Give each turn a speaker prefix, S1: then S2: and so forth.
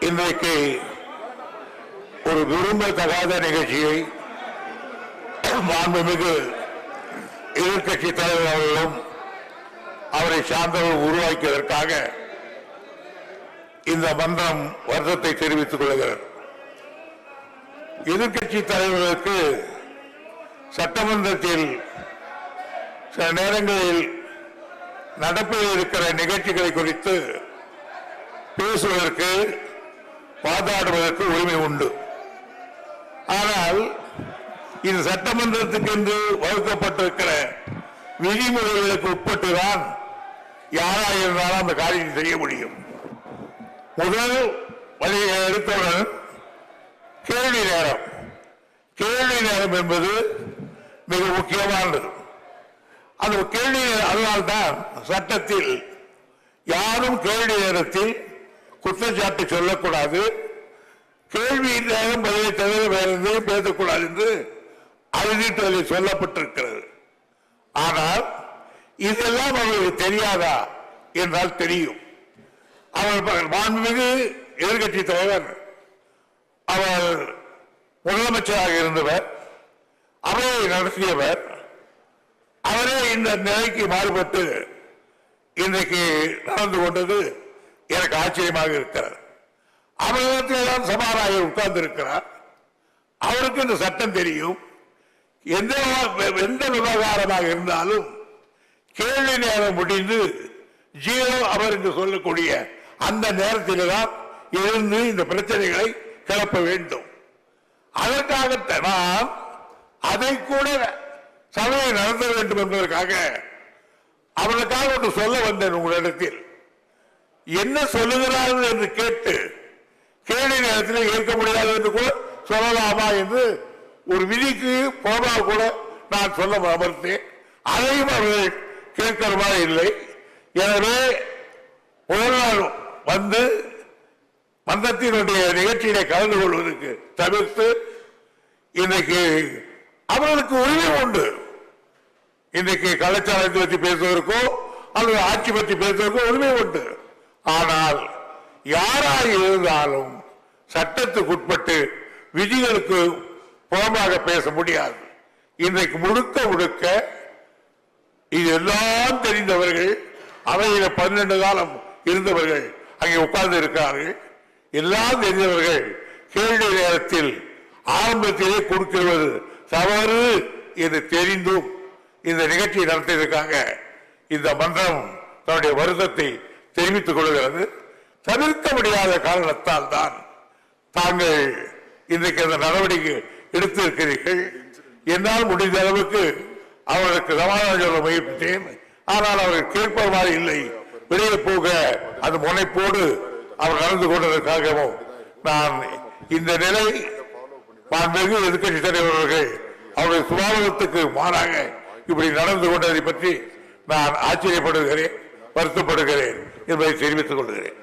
S1: இன்றைக்கு ஒரு விரும்பத்தகாத நிகழ்ச்சியை மாண்புமிகு எதிர்கட்சி தலைவர் அவர்களும் அவரை சார்ந்தவர்கள் உருவாக்கியதற்காக இந்த மன்றம் வருத்தத்தை தெரிவித்துக் கொள்கிறார் எதிர்கட்சி தலைவர்களுக்கு சட்டமன்றத்தில் சில நேரங்களில் நடப்பில் இருக்கிற நிகழ்ச்சிகளை குறித்து பேசுவதற்கு வாதாடுவதற்கு உரிமை உண்டு. ஆனால் இது சட்டமன்றத்துக்கு என்று வகுக்கப்பட்டிருக்கிற விதிமுறைகளுக்கு உட்பட்டுதான் யாராக இருந்தாலும் அந்த காரியத்தை செய்ய முடியும். முதல் வழியை எடுத்தவுடன் கேள்வி நேரம். கேள்வி நேரம் என்பது மிக முக்கியமானது. அந்த கேள்வி அதனால்தான் சட்டத்தில் யாரும் கேள்வி நேரத்தில் குற்றச்சாட்டு சொல்லக்கூடாது. கேள்வி நேரம் பதிலை தவிர வேற எதையும் பேசக்கூடாது என்று அறிவித்ததில் சொல்லப்பட்டிருக்கிறது. ஆனால் இதெல்லாம் அவர்களுக்கு தெரியாதா என்றால் தெரியும். அவர் மாண்புமிகு எதிர்கட்சி தலைவர் அவர் முதலமைச்சராக இருந்தவர் அவையை நடத்தியவர் அவரே இந்த நிலைக்கு மாறுபட்டு இன்றைக்கு நடந்து கொண்டது எனக்கு ஆச்சரியமாக இருக்கிறார் அவரிடத்தில் தான் சபாநாயகர் உட்கார்ந்து இருக்கிறார் அவருக்கு இந்த சட்டம் தெரியும். எந்த எந்த விவகாரமாக இருந்தாலும் கேள்வி நேரம் முடிந்து ஜீரோ அவர் என்று சொல்லக்கூடிய அந்த நேரத்தில் தான் எழுந்து இந்த பிரச்சனைகளை கிளப்ப வேண்டும். அதற்காக நாம் அதை கூட சபையை நடத்த வேண்டும் என்பதற்காக அவர்களுக்காக ஒன்று சொல்ல வந்தேன் உங்களிடத்தில். என்ன சொல்லுகிறார்கள் என்று கேட்டு கேள்வி நேரத்தில் ஏற்க முடியாது என்று கூட சொல்லலாமா என்று ஒரு விதிக்கு போனால் கூட நான் சொல்ல அமர்த்தேன் அதையும் அவர்கள் கேட்கிற மாதிரி இல்லை. எனவே முதல் நாள் வந்து மந்தத்தினுடைய நிகழ்ச்சியிலே கலந்து கொள்வதற்கு தவிர்த்து இன்றைக்கு அவர்களுக்கு உரிமை உண்டு. இன்றைக்கு கலாச்சாரத்தை பற்றி பேசுவதற்கோ அல்லது ஆட்சி பற்றி பேசுவதற்கோ உரிமை உண்டு. ஆனால் யாராக இருந்தாலும் சட்டத்துக்கு உட்பட்டு விதிகளுக்கு புறமாக பேச முடியாது. இன்றைக்கு முழுக்க முழுக்க இது எல்லாம் தெரிந்தவர்கள் அவையில பன்னெண்டு காலம் இருந்தவர்கள் அங்கே உட்கார்ந்து இருக்கிறார்கள். எல்லாம் தெரிந்தவர்கள் கேள்வி நேரத்தில் ஆரம்பத்திலே கொடுக்கிறது தவறு என்று தெரிந்தும் இந்த நிகழ்ச்சியை நடத்தியிருக்காங்க. இந்த மன்றம் தன்னுடைய வருத்தத்தை தெரிவித்துக் கொள்கிறது. தவிர்க்க முடியாத காரணத்தால் தான் தாங்கள் இன்றைக்கு அந்த நடவடிக்கை எடுத்திருக்கிறீர்கள். என்னால் முடிந்த அளவுக்கு அவர்களுக்கு சமாதானம் சொல்ல முயற்சித்தேன். ஆனால் அவர்கள் கேட்பவாறு இல்லை. வெளியே போக அந்த முனைப்போடு அவர் நடந்து கொண்டதற்காகவும் நான் இந்த நிலை மாண்புமிகு எதிர்க்கட்சி தலைவர்கள் அவருடைய சுபாவத்துக்கு மாறாக இப்படி நடந்து கொண்டதை பற்றி நான் ஆச்சரியப்படுகிறேன். வருத்தப்படுகிறேன் என்பதை தெரிவித்துக் கொள்கிறேன்.